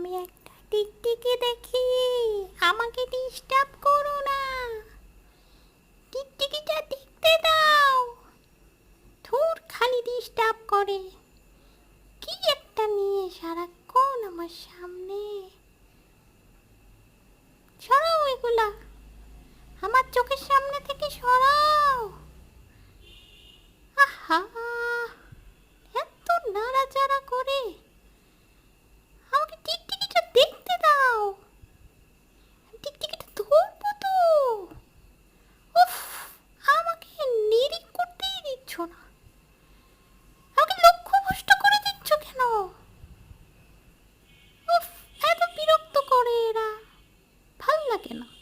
আমি একটা টিকটিকি দেখি। আমাকে ডিস্টার্ব করো না। টিকটিকিটা দেখতে দাও। ধুর খালি ডিস্টার্ব করে। কি একটা নিয়ে সারাক্ষণ আমার সামনে। সরাও এগুলা। আমার চোখের সামনে থেকে সরাও। আহা! এত নাড়াচাড়া করে না